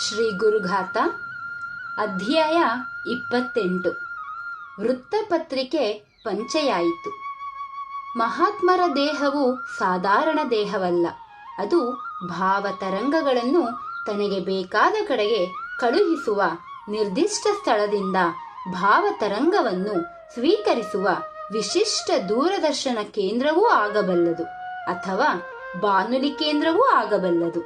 ಶ್ರೀ ಗುರುಘಾತ, ಅಧ್ಯಾಯ ಇಪ್ಪತ್ತೆಂಟು. ವೃತ್ತಪತ್ರಿಕೆ ಪಂಚೆಯಾಯಿತು. ಮಹಾತ್ಮರ ದೇಹವು ಸಾಧಾರಣ ದೇಹವಲ್ಲ. ಅದು ಭಾವತರಂಗಗಳನ್ನು ತನಗೆ ಬೇಕಾದ ಕಡೆಗೆ ಕಳುಹಿಸುವ ನಿರ್ದಿಷ್ಟ ಸ್ಥಳದಿಂದ ಭಾವತರಂಗವನ್ನು ಸ್ವೀಕರಿಸುವ ವಿಶಿಷ್ಟ ದೂರದರ್ಶನ ಕೇಂದ್ರವೂ ಆಗಬಲ್ಲದು ಅಥವಾ ಬಾನುಲಿ ಕೇಂದ್ರವೂ ಆಗಬಲ್ಲದು.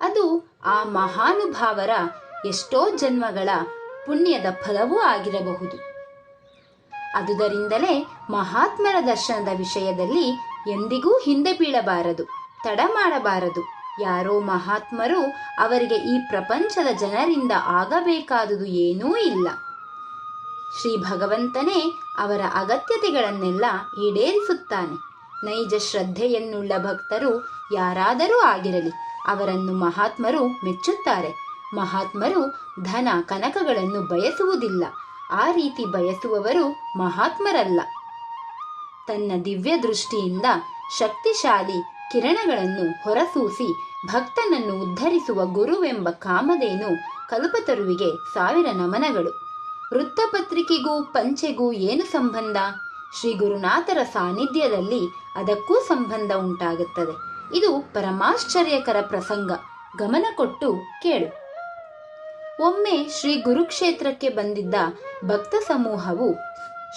ಅದು ಆ ಮಹಾನುಭಾವರ ಎಷ್ಟೋ ಜನ್ಮಗಳ ಪುಣ್ಯದ ಫಲವೂ ಆಗಿರಬಹುದು. ಅದುದರಿಂದಲೇ ಮಹಾತ್ಮರ ದರ್ಶನದ ವಿಷಯದಲ್ಲಿ ಎಂದಿಗೂ ಹಿಂದೆ ಬೀಳಬಾರದು, ತಡ ಮಾಡಬಾರದು. ಯಾರೋ ಮಹಾತ್ಮರು ಅವರಿಗೆ ಈ ಪ್ರಪಂಚದ ಜನರಿಂದ ಆಗಬೇಕಾದುದು ಏನೂ ಇಲ್ಲ. ಶ್ರೀ ಭಗವಂತನೇ ಅವರ ಅಗತ್ಯತೆಗಳನ್ನೆಲ್ಲ ಈಡೇರಿಸುತ್ತಾನೆ. ನೈಜ ಶ್ರದ್ಧೆಯನ್ನುಳ್ಳ ಭಕ್ತರು ಯಾರಾದರೂ ಆಗಿರಲಿ ಅವರನ್ನು ಮಹಾತ್ಮರು ಮೆಚ್ಚುತ್ತಾರೆ. ಮಹಾತ್ಮರು ಧನ ಕನಕಗಳನ್ನು ಬಯಸುವುದಿಲ್ಲ. ಆ ರೀತಿ ಬಯಸುವವರು ಮಹಾತ್ಮರಲ್ಲ. ತನ್ನ ದಿವ್ಯ ದೃಷ್ಟಿಯಿಂದ ಶಕ್ತಿಶಾಲಿ ಕಿರಣಗಳನ್ನು ಹೊರಸೂಸಿ ಭಕ್ತನನ್ನು ಉದ್ಧರಿಸುವ ಗುರುವೆಂಬ ಕಾಮಧೇನು ಕಲ್ಪತರುವಿಗೆ ಸಾವಿರ ನಮನಗಳು. ವೃತ್ತಪತ್ರಿಕೆಗೂ ಪಂಚೆಗೂ ಏನು ಸಂಬಂಧ? ಶ್ರೀ ಗುರುನಾಥರ ಸಾನ್ನಿಧ್ಯದಲ್ಲಿ ಅದಕ್ಕೂ ಸಂಬಂಧ ಉಂಟಾಗುತ್ತದೆ. ಇದು ಪರಮಾಶ್ಚರ್ಯಕರ ಪ್ರಸಂಗ. ಗಮನ ಕೊಟ್ಟು ಕೇಳು. ಒಮ್ಮೆ ಶ್ರೀ ಗುರುಕ್ಷೇತ್ರಕ್ಕೆ ಬಂದಿದ್ದ ಭಕ್ತ ಸಮೂಹವು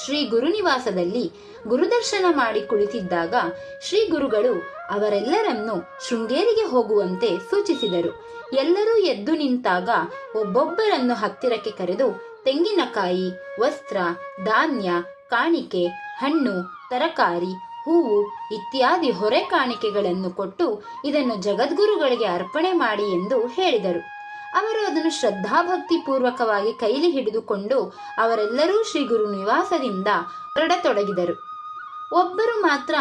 ಶ್ರೀ ಗುರುನಿವಾಸದಲ್ಲಿ ಗುರುದರ್ಶನ ಮಾಡಿ ಕುಳಿತಿದ್ದಾಗ ಶ್ರೀ ಗುರುಗಳು ಅವರೆಲ್ಲರನ್ನೂ ಶೃಂಗೇರಿಗೆ ಹೋಗುವಂತೆ ಸೂಚಿಸಿದರು. ಎಲ್ಲರೂ ಎದ್ದು ನಿಂತಾಗ ಒಬ್ಬೊಬ್ಬರನ್ನು ಹತ್ತಿರಕ್ಕೆ ಕರೆದು ತೆಂಗಿನಕಾಯಿ, ವಸ್ತ್ರ, ಧಾನ್ಯ, ಕಾಣಿಕೆ, ಹಣ್ಣು, ತರಕಾರಿ ಹೂವು ಇತ್ಯಾದಿ ಹೊರೆ ಕಾಣಿಕೆಗಳನ್ನು ಕೊಟ್ಟು ಇದನ್ನು ಜಗದ್ಗುರುಗಳಿಗೆ ಅರ್ಪಣೆ ಮಾಡಿ ಎಂದು ಹೇಳಿದರು. ಅವರು ಅದನ್ನು ಶ್ರದ್ಧಾಭಕ್ತಿ ಪೂರ್ವಕವಾಗಿ ಕೈಲಿ ಹಿಡಿದುಕೊಂಡು ಅವರೆಲ್ಲರೂ ಶ್ರೀ ಗುರು ನಿವಾಸದಿಂದ ಹೊರಡತೊಡಗಿದರು. ಒಬ್ಬರು ಮಾತ್ರ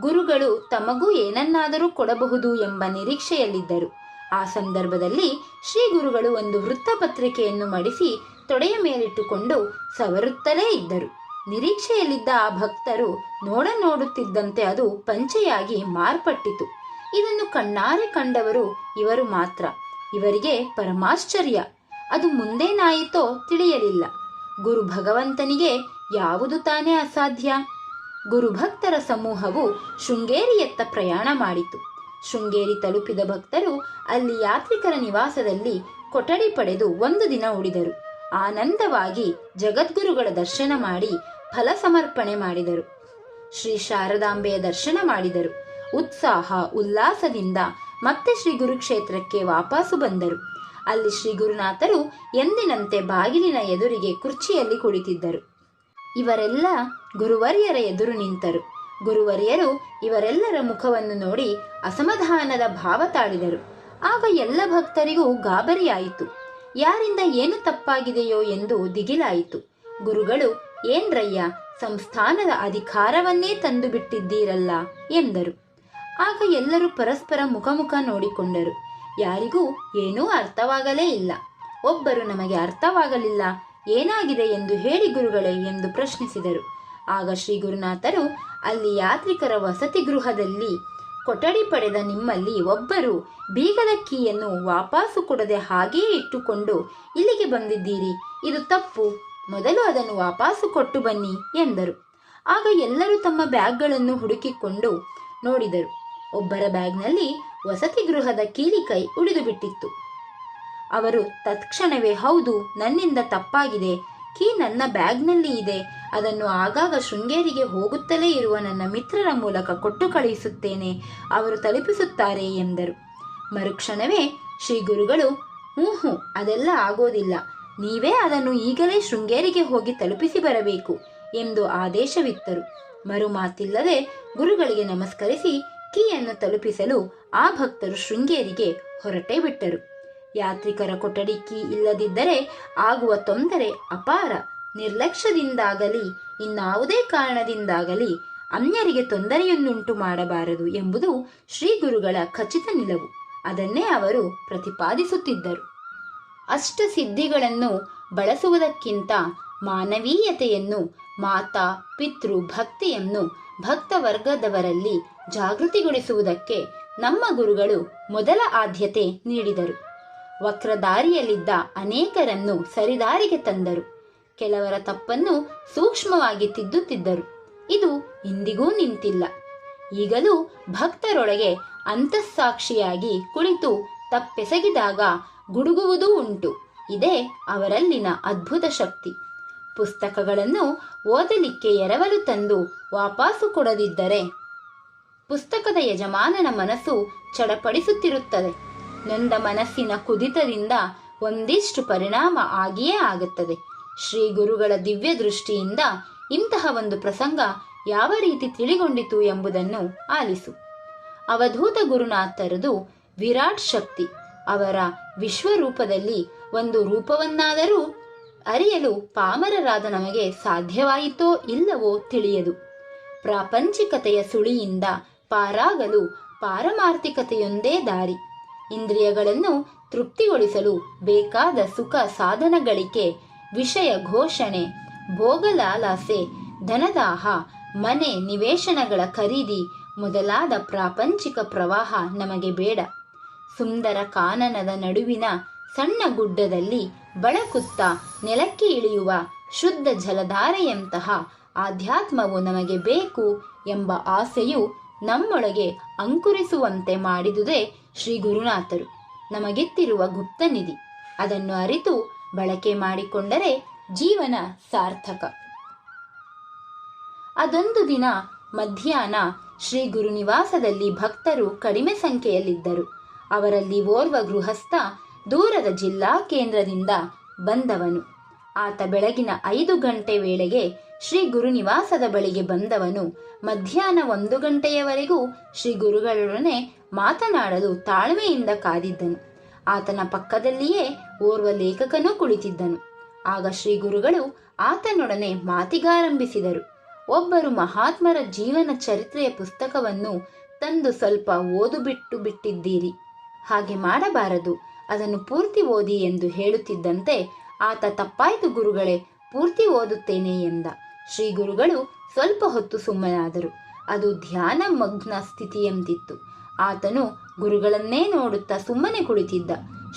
ಗುರುಗಳು ತಮಗೂ ಏನನ್ನಾದರೂ ಕೊಡಬಹುದು ಎಂಬ ನಿರೀಕ್ಷೆಯಲ್ಲಿದ್ದರು. ಆ ಸಂದರ್ಭದಲ್ಲಿ ಶ್ರೀ ಗುರುಗಳು ಒಂದು ವೃತ್ತಪತ್ರಿಕೆಯನ್ನು ಮಡಿಸಿ ತೊಡೆಯ ಮೇಲಿಟ್ಟುಕೊಂಡು ಸವರುತ್ತಲೇ ಇದ್ದರು. ನಿರೀಕ್ಷೆಯಲ್ಲಿದ್ದ ಆ ಭಕ್ತರು ನೋಡ ನೋಡುತ್ತಿದ್ದಂತೆ ಅದು ಪಂಚೆಯಾಗಿ ಮಾರ್ಪಟ್ಟಿತು. ಇದನ್ನು ಕಣ್ಣಾರೆ ಕಂಡವರು ಇವರು ಮಾತ್ರ. ಇವರಿಗೆ ಪರಮಾಶ್ಚರ್ಯ. ಅದು ಮುಂದೇನಾಯಿತೋ ತಿಳಿಯಲಿಲ್ಲ. ಗುರು ಭಗವಂತನಿಗೆ ಯಾವುದು ತಾನೇ ಅಸಾಧ್ಯ? ಗುರುಭಕ್ತರ ಸಮೂಹವು ಶೃಂಗೇರಿಯತ್ತ ಪ್ರಯಾಣ ಮಾಡಿತು. ಶೃಂಗೇರಿ ತಲುಪಿದ ಭಕ್ತರು ಅಲ್ಲಿ ಯಾತ್ರಿಕರ ನಿವಾಸದಲ್ಲಿ ಕೊಠಡಿ ಪಡೆದು ಒಂದು ದಿನ ಉಳಿದರು. ಆನಂದವಾಗಿ ಜಗದ್ಗುರುಗಳ ದರ್ಶನ ಮಾಡಿ ಫಲ ಸಮರ್ಪಣೆ ಮಾಡಿದರು. ಶ್ರೀ ಶಾರದಾಂಬೆಯ ದರ್ಶನ ಮಾಡಿದರು. ಉತ್ಸಾಹ, ಉಲ್ಲಾಸದಿಂದ ಮತ್ತೆ ಶ್ರೀ ಗುರುಕ್ಷೇತ್ರಕ್ಕೆ ವಾಪಸ್ಸು ಬಂದರು. ಅಲ್ಲಿ ಶ್ರೀ ಗುರುನಾಥರು ಎಂದಿನಂತೆ ಬಾಗಿಲಿನ ಎದುರಿಗೆ ಕುರ್ಚಿಯಲ್ಲಿ ಕುಳಿತಿದ್ದರು. ಇವರೆಲ್ಲ ಗುರುವರ್ಯರ ಎದುರು ನಿಂತರು. ಗುರುವರ್ಯರು ಇವರೆಲ್ಲರ ಮುಖವನ್ನು ನೋಡಿ ಅಸಮಾಧಾನದ ಭಾವ ತಾಳಿದರು. ಆಗ ಎಲ್ಲ ಭಕ್ತರಿಗೂ ಗಾಬರಿಯಾಯಿತು. ಯಾರಿಂದ ಏನು ತಪ್ಪಾಗಿದೆಯೋ ಎಂದು ದಿಗಿಲಾಯಿತು. ಗುರುಗಳು ಏನ್ರಯ್ಯ, ಸಂಸ್ಥಾನದ ಅಧಿಕಾರವನ್ನೇ ತಂದು ಬಿಟ್ಟಿದ್ದೀರಲ್ಲ ಎಂದರು. ಆಗ ಎಲ್ಲರೂ ಪರಸ್ಪರ ಮುಖಮುಖ ನೋಡಿಕೊಂಡರು. ಯಾರಿಗೂ ಏನೂ ಅರ್ಥವಾಗಲೇ ಇಲ್ಲ. ಒಬ್ಬರು ನಮಗೆ ಅರ್ಥವಾಗಲಿಲ್ಲ. ಏನಾಗಿದೆ ಎಂದು ಹೇಳಿ ಗುರುಗಳೇ ಎಂದು ಪ್ರಶ್ನಿಸಿದರು. ಆಗ ಶ್ರೀ ಗುರುನಾಥರು ಅಲ್ಲಿ ಯಾತ್ರಿಕರ ವಸತಿ ಗೃಹದಲ್ಲಿ ಕೊಠಡಿ ಪಡೆದ ನಿಮ್ಮಲ್ಲಿ ಒಬ್ಬರು ಬೀಗದ ಕೀಯನ್ನು ವಾಪಾಸು ಕೊಡದೆ ಹಾಗೆಯೇ ಇಟ್ಟುಕೊಂಡು ಇಲ್ಲಿಗೆ ಬಂದಿದ್ದೀರಿ. ಇದು ತಪ್ಪು. ಮೊದಲು ಅದನ್ನು ವಾಪಸ್ಸು ಕೊಟ್ಟು ಬನ್ನಿ ಎಂದರು. ಆಗ ಎಲ್ಲರೂ ತಮ್ಮ ಬ್ಯಾಗ್ಗಳನ್ನು ಹುಡುಕಿಕೊಂಡು ನೋಡಿದರು. ಒಬ್ಬರ ಬ್ಯಾಗ್ನಲ್ಲಿ ವಸತಿ ಗೃಹದ ಕೀಲಿಕೈ ಉಳಿದು ಬಿಟ್ಟಿತ್ತು. ಅವರು ತತ್ಕ್ಷಣವೇ, ಹೌದು, ನನ್ನಿಂದ ತಪ್ಪಾಗಿದೆ. ಕೀ ನನ್ನ ಬ್ಯಾಗ್ನಲ್ಲಿ ಇದೆ. ಅದನ್ನು ಆಗಾಗ ಶೃಂಗೇರಿಗೆ ಹೋಗುತ್ತಲೇ ಇರುವ ನನ್ನ ಮಿತ್ರರ ಮೂಲಕ ಕೊಟ್ಟು ಕಳುಹಿಸುತ್ತೇನೆ. ಅವರು ತಲುಪಿಸುತ್ತಾರೆ, ಎಂದರು. ಮರುಕ್ಷಣವೇ ಶ್ರೀ ಗುರುಗಳು ಹ್ಞೂ ಹ್ಞೂ ಅದೆಲ್ಲ ಆಗೋದಿಲ್ಲ. ನೀವೇ ಅದನ್ನು ಈಗಲೇ ಶೃಂಗೇರಿಗೆ ಹೋಗಿ ತಲುಪಿಸಿ ಬರಬೇಕು ಎಂದು ಆದೇಶವಿತ್ತರು. ಮರು ಮಾತಿಲ್ಲದೆ ಗುರುಗಳಿಗೆ ನಮಸ್ಕರಿಸಿ ಕೀಯನ್ನು ತಲುಪಿಸಲು ಆ ಭಕ್ತರು ಶೃಂಗೇರಿಗೆ ಹೊರಟೇ ಬಿಟ್ಟರು. ಯಾತ್ರಿಕರ ಕೊಠಡಿ ಕೀ ಇಲ್ಲದಿದ್ದರೆ ಆಗುವ ತೊಂದರೆ ಅಪಾರ. ನಿರ್ಲಕ್ಷ್ಯದಿಂದಾಗಲಿ, ಇನ್ನಾವುದೇ ಕಾರಣದಿಂದಾಗಲಿ ಅನ್ಯರಿಗೆ ತೊಂದರೆಯನ್ನುಂಟು ಮಾಡಬಾರದು ಎಂಬುದು ಶ್ರೀ ಗುರುಗಳ ಖಚಿತ ನಿಲುವು. ಅದನ್ನೇ ಅವರು ಪ್ರತಿಪಾದಿಸುತ್ತಿದ್ದರು. ಅಷ್ಟ ಸಿದ್ಧಿಗಳನ್ನು ಬಳಸುವುದಕ್ಕಿಂತ ಮಾನವೀಯತೆಯನ್ನು, ಮಾತಾ ಪಿತೃ ಭಕ್ತಿಯನ್ನು ಭಕ್ತ ವರ್ಗದವರಲ್ಲಿ ಜಾಗೃತಿಗೊಳಿಸುವುದಕ್ಕೆ ನಮ್ಮ ಗುರುಗಳು ಮೊದಲ ಆದ್ಯತೆ ನೀಡಿದರು. ವಕ್ರದಾರಿಯಲ್ಲಿದ್ದ ಅನೇಕರನ್ನು ಸರಿದಾರಿಗೆ ತಂದರು. ಕೆಲವರ ತಪ್ಪನ್ನು ಸೂಕ್ಷ್ಮವಾಗಿ ತಿದ್ದುತ್ತಿದ್ದರು. ಇದು ಇಂದಿಗೂ ನಿಂತಿಲ್ಲ. ಈಗಲೂ ಭಕ್ತರೊಳಗೆ ಅಂತಸ್ಸಾಕ್ಷಿಯಾಗಿ ಕುಳಿತು ತಪ್ಪೆಸಗಿದಾಗ ಗುಡುಗುವುದೂ ಉಂಟು. ಇದೇ ಅವರಲ್ಲಿನ ಅದ್ಭುತ ಶಕ್ತಿ. ಪುಸ್ತಕಗಳನ್ನು ಓದಲಿಕ್ಕೆ ಎರವಲು ತಂದು ವಾಪಾಸು ಕೊಡದಿದ್ದರೆ ಪುಸ್ತಕದ ಯಜಮಾನನ ಮನಸ್ಸು ಚಡಪಡಿಸುತ್ತಿರುತ್ತದೆ. ನೊಂದ ಮನಸ್ಸಿನ ಕುದಿತದಿಂದ ಒಂದಿಷ್ಟು ಪರಿಣಾಮ ಆಗಿಯೇ ಆಗುತ್ತದೆ. ಶ್ರೀ ಗುರುಗಳ ದಿವ್ಯ ದೃಷ್ಟಿಯಿಂದ ಇಂತಹ ಒಂದು ಪ್ರಸಂಗ ಯಾವ ರೀತಿ ತಿಳಿಗೊಂಡಿತು ಎಂಬುದನ್ನು ಆಲಿಸು. ಅವಧೂತ ಗುರುನಾಥರದು ವಿರಾಟ್ ಶಕ್ತಿ. ಅವರ ವಿಶ್ವರೂಪದಲ್ಲಿ ಒಂದು ರೂಪವನ್ನಾದರೂ ಅರಿಯಲು ಪಾಮರರಾದ ನಮಗೆ ಸಾಧ್ಯವಾಯಿತೋ ಇಲ್ಲವೋ ತಿಳಿಯದು. ಪ್ರಾಪಂಚಿಕತೆಯ ಸುಳಿಯಿಂದ ಪಾರಾಗಲು ಪಾರಮಾರ್ಥಿಕತೆಯೊಂದೇ ದಾರಿ. ಇಂದ್ರಿಯಗಳನ್ನು ತೃಪ್ತಿಗೊಳಿಸಲು ಬೇಕಾದ ಸುಖ ಸಾಧನಗಳಿಕೆ, ವಿಷಯ ಘೋಷಣೆ, ಭೋಗಲಾಲಾಸೆ, ಧನದಾಹ, ಮನೆ ನಿವೇಶನಗಳ ಖರೀದಿ ಮೊದಲಾದ ಪ್ರಾಪಂಚಿಕ ಪ್ರವಾಹ ನಮಗೆ ಬೇಡ. ಸುಂದರ ಕಾನನದ ನಡುವಿನ ಸಣ್ಣ ಗುಡ್ಡದಲ್ಲಿ ಬಳಕುತ್ತಾ ನೆಲಕ್ಕೆ ಇಳಿಯುವ ಶುದ್ಧ ಜಲಧಾರೆಯಂತಹ ಆಧ್ಯಾತ್ಮವು ನಮಗೆ ಬೇಕು ಎಂಬ ಆಸೆಯು ನಮ್ಮೊಳಗೆ ಅಂಕುರಿಸುವಂತೆ ಮಾಡಿದುದೇ ಶ್ರೀ ಗುರುನಾಥರು. ನಮಗಿತ್ತಿರುವ ಗುಪ್ತ ನಿಧಿ. ಅದನ್ನು ಅರಿತು ಬಳಕೆ ಮಾಡಿಕೊಂಡರೆ ಜೀವನ ಸಾರ್ಥಕ. ಅದೊಂದು ದಿನ ಮಧ್ಯಾಹ್ನ ಶ್ರೀ ಗುರುನಿವಾಸದಲ್ಲಿ ಭಕ್ತರು ಕಡಿಮೆ ಸಂಖ್ಯೆಯಲ್ಲಿದ್ದರು. ಅವರಲ್ಲಿ ಓರ್ವ ಗೃಹಸ್ಥ ದೂರದ ಜಿಲ್ಲಾ ಕೇಂದ್ರದಿಂದ ಬಂದವನು. ಆತ ಬೆಳಗಿನ ಐದು ಗಂಟೆ ವೇಳೆಗೆ ಶ್ರೀ ಗುರುನಿವಾಸದ ಬಳಿಗೆ ಬಂದವನು. ಮಧ್ಯಾಹ್ನ ಒಂದು ಗಂಟೆಯವರೆಗೂ ಶ್ರೀ ಗುರುಗಳೊಡನೆ ಮಾತನಾಡಲು ತಾಳ್ಮೆಯಿಂದ ಕಾದಿದ್ದನು. ಆತನ ಪಕ್ಕದಲ್ಲಿಯೇ ಓರ್ವ ಲೇಖಕನೂ ಕುಳಿತಿದ್ದನು. ಆಗ ಶ್ರೀ ಗುರುಗಳು ಆತನೊಡನೆ ಮಾತಿಗಾರಂಭಿಸಿದರು. ಒಬ್ಬರು ಮಹಾತ್ಮರ ಜೀವನ ಚರಿತ್ರೆಯ ಪುಸ್ತಕವನ್ನು ತಂದು ಸ್ವಲ್ಪ ಓದು ಬಿಟ್ಟು ಬಿಟ್ಟಿದ್ದೀರಿ. ಹಾಗೆ ಮಾಡಬಾರದು. ಅದನ್ನು ಪೂರ್ತಿ ಓದಿ ಎಂದು ಹೇಳುತ್ತಿದ್ದಂತೆ ಆತ ತಪ್ಪಾಯಿತು ಗುರುಗಳೇ, ಪೂರ್ತಿ ಓದುತ್ತೇನೆ ಎಂದ. ಶ್ರೀ ಗುರುಗಳು ಸ್ವಲ್ಪ ಹೊತ್ತು ಸುಮ್ಮನಾದರು. ಅದು ಧ್ಯಾನ ಮಗ್ನ ಸ್ಥಿತಿಯಂತಿತ್ತು ಆತನು ಗುರುಗಳನ್ನೇ ನೋಡುತ್ತಾ ಸುಮ್ಮನೆ ಕುಳಿತಿದ್ದ.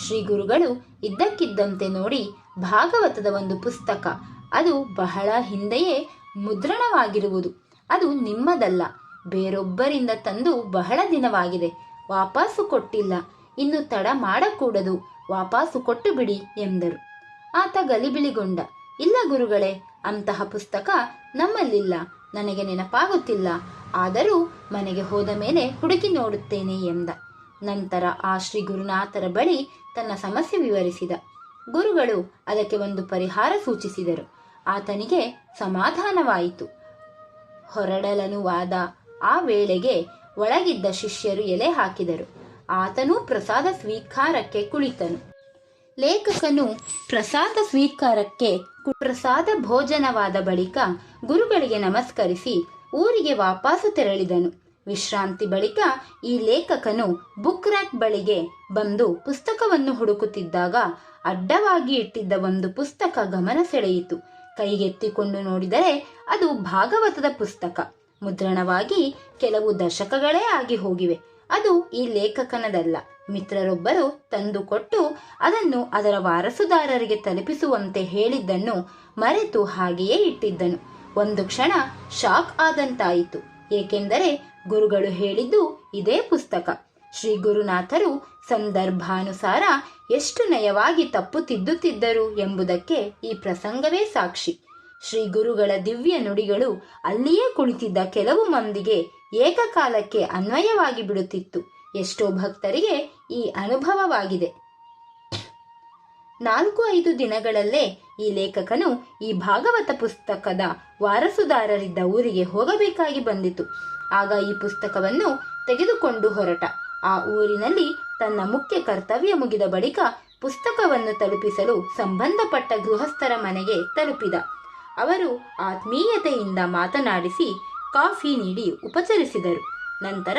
ಶ್ರೀ ಗುರುಗಳು ಇದ್ದಕ್ಕಿದ್ದಂತೆ ನೋಡಿ ಭಾಗವತದ ಒಂದು ಪುಸ್ತಕ. ಅದು ಬಹಳ ಹಿಂದೆಯೇ ಮುದ್ರಣವಾಗಿರುವುದು. ಅದು ನಿಮ್ಮದಲ್ಲ. ಬೇರೊಬ್ಬರಿಂದ ತಂದು ಬಹಳ ದಿನವಾಗಿದೆ. ವಾಪಸ್ಸು ಕೊಟ್ಟಿಲ್ಲ. ಇನ್ನು ತಡ ಮಾಡಕೂಡದು. ವಾಪಾಸು ಕೊಟ್ಟು ಬಿಡಿ ಎಂದರು. ಆತ ಗಲಿಬಿಲಿಗೊಂಡ, ಇಲ್ಲ ಗುರುಗಳೇ, ಅಂತಹ ಪುಸ್ತಕ ನಮ್ಮಲ್ಲಿಲ್ಲ, ನನಗೆ ನೆನಪಾಗುತ್ತಿಲ್ಲ, ಆದರೂ ಮನೆಗೆ ಹೋದ ಮೇಲೆ ಹುಡುಕಿ ನೋಡುತ್ತೇನೆ ಎಂದ. ನಂತರ ಆ ಶ್ರೀ ಗುರುನಾಥರ ಬಳಿ ತನ್ನ ಸಮಸ್ಯೆ ವಿವರಿಸಿದ. ಗುರುಗಳು ಅದಕ್ಕೆ ಒಂದು ಪರಿಹಾರ ಸೂಚಿಸಿದರು. ಆತನಿಗೆ ಸಮಾಧಾನವಾಯಿತು. ಹೊರಡಲನುವಾದ ಆ ವೇಳೆಗೆ ಒಳಗಿದ್ದ ಶಿಷ್ಯರು ಎಲೆ ಹಾಕಿದರು. ಆತನೂ ಪ್ರಸಾದ ಸ್ವೀಕಾರಕ್ಕೆ ಕುಳಿತನು. ಲೇಖಕನು ಪ್ರಸಾದ ಸ್ವೀಕಾರಕ್ಕೆ ಪ್ರಸಾದ ಭೋಜನವಾದ ಬಳಿಕ ಗುರುಗಳಿಗೆ ನಮಸ್ಕರಿಸಿ ಊರಿಗೆ ವಾಪಸ್ಸು ತೆರಳಿದನು. ವಿಶ್ರಾಂತಿ ಬಳಿಕ ಈ ಲೇಖಕನು ಬುಕ್ ರ್ಯಾಕ್ ಬಳಿಗೆ ಬಂದು ಪುಸ್ತಕವನ್ನು ಹುಡುಕುತ್ತಿದ್ದಾಗ ಅಡ್ಡವಾಗಿ ಇಟ್ಟಿದ್ದ ಒಂದು ಪುಸ್ತಕ ಗಮನ ಸೆಳೆಯಿತು. ಕೈಗೆತ್ತಿಕೊಂಡು ನೋಡಿದರೆ ಅದು ಭಾಗವತದ ಪುಸ್ತಕ. ಮುದ್ರಣವಾಗಿ ಕೆಲವು ದಶಕಗಳೇ ಆಗಿ ಹೋಗಿವೆ. ಅದು ಈ ಲೇಖಕನದಲ್ಲ. ಮಿತ್ರರೊಬ್ಬರು ತಂದುಕೊಟ್ಟು ಅದನ್ನು ಅದರ ವಾರಸುದಾರರಿಗೆ ತಲುಪಿಸುವಂತೆ ಹೇಳಿದ್ದನ್ನು ಮರೆತು ಹಾಗೆಯೇ ಇಟ್ಟಿದ್ದನು. ಒಂದು ಕ್ಷಣ ಶಾಕ್ ಆದಂತಾಯಿತು. ಏಕೆಂದರೆ ಗುರುಗಳು ಹೇಳಿದ್ದು ಇದೇ ಪುಸ್ತಕ. ಶ್ರೀ ಗುರುನಾಥರು ಸಂದರ್ಭಾನುಸಾರ ಎಷ್ಟು ನಯವಾಗಿ ತಪ್ಪು ತಿದ್ದುತ್ತಿದ್ದರು ಎಂಬುದಕ್ಕೆ ಈ ಪ್ರಸಂಗವೇ ಸಾಕ್ಷಿ. ಶ್ರೀ ಗುರುಗಳ ದಿವ್ಯ ನುಡಿಗಳು ಅಲ್ಲಿಯೇ ಕುಳಿತಿದ್ದ ಕೆಲವು ಮಂದಿಗೆ ಏಕಕಾಲಕ್ಕೆ ಅನ್ವಯವಾಗಿ ಬಿಡುತ್ತಿತ್ತು. ಎಷ್ಟೋ ಭಕ್ತರಿಗೆ ಈ ಅನುಭವವಾಗಿದೆ. ನಾಲ್ಕು ಐದು ದಿನಗಳಲ್ಲೇ ಈ ಲೇಖಕನು ಈ ಭಾಗವತ ಪುಸ್ತಕದ ವಾರಸುದಾರರಿದ್ದ ಊರಿಗೆ ಹೋಗಬೇಕಾಗಿ ಬಂದಿತು. ಆಗ ಈ ಪುಸ್ತಕವನ್ನು ತೆಗೆದುಕೊಂಡು ಹೊರಟ. ಆ ಊರಿನಲ್ಲಿ ತನ್ನ ಮುಖ್ಯ ಕರ್ತವ್ಯ ಮುಗಿದ ಬಳಿಕ ಪುಸ್ತಕವನ್ನು ತಲುಪಿಸಲು ಸಂಬಂಧಪಟ್ಟ ಗೃಹಸ್ಥರ ಮನೆಗೆ ತಲುಪಿದ. ಅವರು ಆತ್ಮೀಯತೆಯಿಂದ ಮಾತನಾಡಿಸಿ ಕಾಫಿ ನೀಡಿ ಉಪಚರಿಸಿದರು. ನಂತರ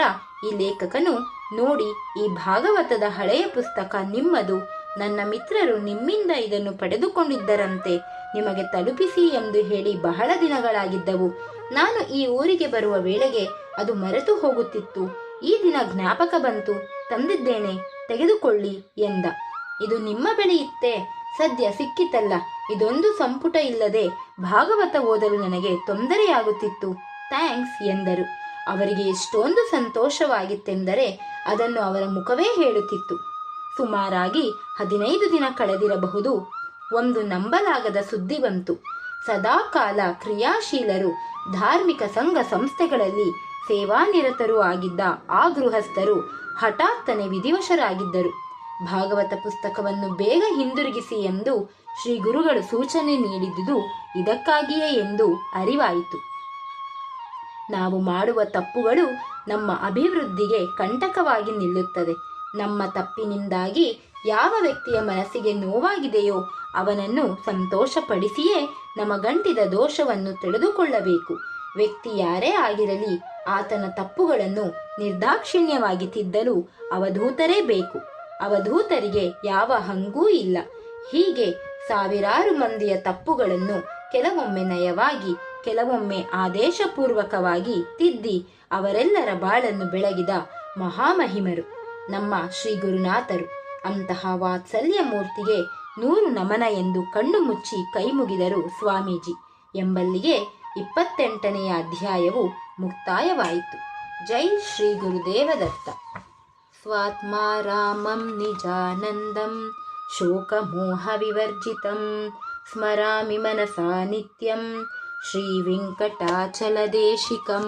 ಈ ಲೇಖಕನು, ನೋಡಿ, ಈ ಭಾಗವತದ ಹಳೆಯ ಪುಸ್ತಕ ನಿಮ್ಮದು. ನನ್ನ ಮಿತ್ರರು ನಿಮ್ಮಿಂದ ಇದನ್ನು ಪಡೆದುಕೊಂಡಿದ್ದರಂತೆ. ನಿಮಗೆ ತಲುಪಿಸಿ ಎಂದು ಹೇಳಿ ಬಹಳ ದಿನಗಳಾಗಿದ್ದವು. ನಾನು ಈ ಊರಿಗೆ ಬರುವ ವೇಳೆಗೆ ಅದು ಮರೆತು ಹೋಗುತ್ತಿತ್ತು. ಈ ದಿನ ಜ್ಞಾಪಕ ಬಂತು. ತಂದಿದ್ದೇನೆ. ತೆಗೆದುಕೊಳ್ಳಿ ಎಂದ. ಇದು ನಿಮ್ಮ ಬಳಿ ಇತ್ತೆ. ಸದ್ಯ ಸಿಕ್ಕಿತಲ್ಲ. ಇದೊಂದು ಸಂಪುಟ ಇಲ್ಲದೆ ಭಾಗವತ ಓದಲು ನನಗೆ ತೊಂದರೆಯಾಗುತ್ತಿತ್ತು. ಥ್ಯಾಂಕ್ಸ್ ಎಂದರು. ಅವರಿಗೆ ಎಷ್ಟೊಂದು ಸಂತೋಷವಾಗಿತ್ತೆಂದರೆ ಅದನ್ನು ಅವರ ಮುಖವೇ ಹೇಳುತ್ತಿತ್ತು. ಸುಮಾರಾಗಿ ಹದಿನೈದು ದಿನ ಕಳೆದಿರಬಹುದು. ಒಂದು ನಂಬಲಾಗದ ಸುದ್ದಿ ಬಂತು. ಸದಾಕಾಲ ಕ್ರಿಯಾಶೀಲರು ಧಾರ್ಮಿಕ ಸಂಘ ಸಂಸ್ಥೆಗಳಲ್ಲಿ ಸೇವಾನಿರತರೂ ಆಗಿದ್ದ ಆ ಗೃಹಸ್ಥರು ಹಠಾತ್ತನೆ ವಿಧಿವಶರಾಗಿದ್ದರು ಭಾಗವತ ಪುಸ್ತಕವನ್ನು ಬೇಗ ಹಿಂದಿರುಗಿಸಿ ಎಂದು ಶ್ರೀ ಗುರುಗಳು ಸೂಚನೆ ನೀಡಿದುದು ಇದಕ್ಕಾಗಿಯೇ ಎಂದು ಅರಿವಾಯಿತು. ನಾವು ಮಾಡುವ ತಪ್ಪುಗಳು ನಮ್ಮ ಅಭಿವೃದ್ಧಿಗೆ ಕಂಟಕವಾಗಿ ನಿಲ್ಲುತ್ತದೆ ನಮ್ಮ ತಪ್ಪಿನಿಂದಾಗಿ ಯಾವ ವ್ಯಕ್ತಿಯ ಮನಸ್ಸಿಗೆ ನೋವಾಗಿದೆಯೋ ಅವನನ್ನು ಸಂತೋಷಪಡಿಸಿಯೇ ನಮಗಂಟಿದ ದೋಷವನ್ನು ತಿಳಿದುಕೊಳ್ಳಬೇಕು. ವ್ಯಕ್ತಿ ಯಾರೇ ಆಗಿರಲಿ ಆತನ ತಪ್ಪುಗಳನ್ನು ನಿರ್ದಾಕ್ಷಿಣ್ಯವಾಗಿ ತಿದ್ದಲು ಅವಧೂತರೇ ಬೇಕು. ಅವಧೂತರಿಗೆ ಯಾವ ಹಂಗೂ ಇಲ್ಲ. ಹೀಗೆ ಸಾವಿರಾರು ಮಂದಿಯ ತಪ್ಪುಗಳನ್ನು ಕೆಲವೊಮ್ಮೆ ನಯವಾಗಿ ಕೆಲವೊಮ್ಮೆ ಆದೇಶಪೂರ್ವಕವಾಗಿ ತಿದ್ದಿ ಅವರೆಲ್ಲರ ಬಾಳನ್ನು ಬೆಳಗಿದ ಮಹಾಮಹಿಮರು ನಮ್ಮ ಶ್ರೀ ಗುರುನಾಥರು ಅಂತಹ ವಾತ್ಸಲ್ಯ ಮೂರ್ತಿಗೆ ನೂರು ನಮನ ಎಂದು ಕಣ್ಣು ಮುಚ್ಚಿ ಕೈ ಮುಗಿದರು ಸ್ವಾಮೀಜಿ ಎಂಬಲ್ಲಿಗೆ ಇಪ್ಪತ್ತೆಂಟನೆಯ ಅಧ್ಯಾಯವು ಮುಕ್ತಾಯವಾಯಿತು ಜೈ ಶ್ರೀ ಗುರುದೇವದತ್ತ स्वात्मा रामं निजानन्दं शोकमोहविवर्जितं स्मरामि मनसा नित्यं శ్రీవెంకటాచలదేశికం